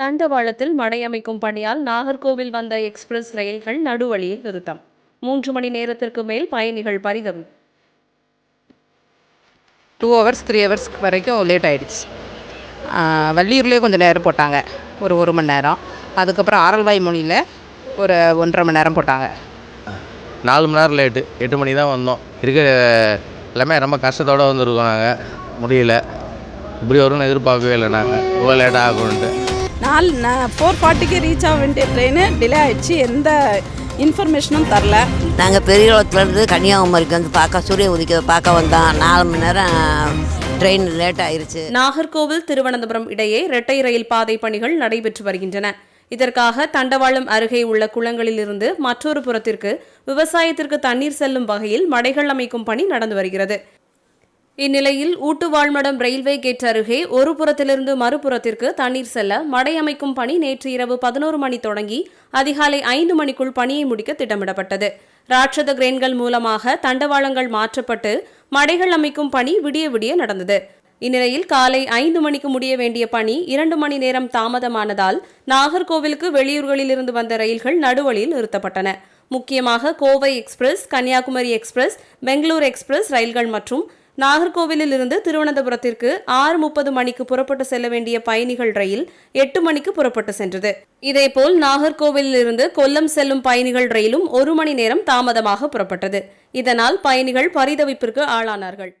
தண்டவாளத்தில் மடை அமைக்கும் பணியால் நாகர்கோவில் வந்த எக்ஸ்பிரஸ் ரயில்கள் நடுவழியில் நிறுத்தம். மூன்று மணி நேரத்திற்கு மேல் பயணிகள் பரிதம். டூ ஹவர்ஸ் த்ரீ ஹவர்ஸ் வரைக்கும் லேட் ஆகிடுச்சு வள்ளியூர்லேயே கொஞ்சம் நேரம் போட்டாங்க. ஒரு ஒரு மணி நேரம். அதுக்கப்புறம் ஆரல்வாய் மொழியில் ஒரு ஒன்றரை மணி நேரம் போட்டாங்க. நாலு மணி நேரம் லேட்டு எட்டு மணி தான் வந்தோம். இருக்கிற எல்லாமே ரொம்ப கஷ்டத்தோடு வந்திருக்கோம் நாங்கள் முடியல. இப்படி வரும்னு எதிர்பார்க்கவே இல்லை நாங்கள் இவ்வளோ லேட் ஆகும்ன்ட்டு. நாலு ஃபோர் ஃபார்ட்டிக்கு ரீச் ஆக வேண்டிய ட்ரெயின் டிலே ஆயிடுச்சு. எந்த இன்ஃபர்மேஷனும் தரல. நாங்கள் பெரியகுளத்துலேருந்து கன்னியாகுமரிக்கு வந்து பார்க்க சூரிய உதிக்க பார்க்க வந்தோம். நாலு மணி நேரம் ட்ரெயின் லேட் ஆயிருச்சு. நாகர்கோவில் திருவனந்தபுரம் இடையே இரட்டை ரயில் பாதை பணிகள் நடைபெற்று வருகின்றன. இதற்காக தண்டவாளம் அருகே உள்ள குளங்களிலிருந்து மற்றொரு புறத்திற்கு விவசாயத்திற்கு தண்ணீர் செல்லும் வகையில் மடைகள் அமைக்கும் பணி நடந்து வருகிறது. இந்நிலையில் ஊட்டுவாழ்மடம் ரயில்வே கேட் அருகே ஒரு புறத்திலிருந்து மறுபுறத்திற்கு தண்ணீர் செல்ல மடை அமைக்கும் பணி நேற்று இரவு பதினோரு மணி தொடங்கி அதிகாலை ஐந்து மணிக்குள் பணியை முடிக்க திட்டமிடப்பட்டது. ராட்சத கிரேன்கள் மூலமாக தண்டவாளங்கள் மாற்றப்பட்டு மடைகள் அமைக்கும் பணி விடிய விடிய நடந்தது. இந்நிலையில் காலை ஐந்து மணிக்கு முடிய வேண்டிய பணி இரண்டு மணி நேரம் தாமதமானதால் நாகர்கோவிலுக்கு வெளியூர்களில் இருந்து வந்த ரயில்கள் நடுவழியில் நிறுத்தப்பட்டன. முக்கியமாக Kovai express Kanniyakumari express Bangalore express ரயில்கள் மற்றும் நாகர்கோவிலில் இருந்து திருவனந்தபுரத்திற்கு ஆறு முப்பது மணிக்கு புறப்பட்டு செல்ல வேண்டிய பயணிகள் ரயில் எட்டு மணிக்கு புறப்பட்டு சென்றது. இதேபோல் நாகர்கோவிலில் இருந்து கொல்லம் செல்லும் பயணிகள் ரயிலும் ஒரு மணி நேரம் தாமதமாக புறப்பட்டது. இதனால் பயணிகள் பரிதவிப்பிற்கு ஆளானார்கள்.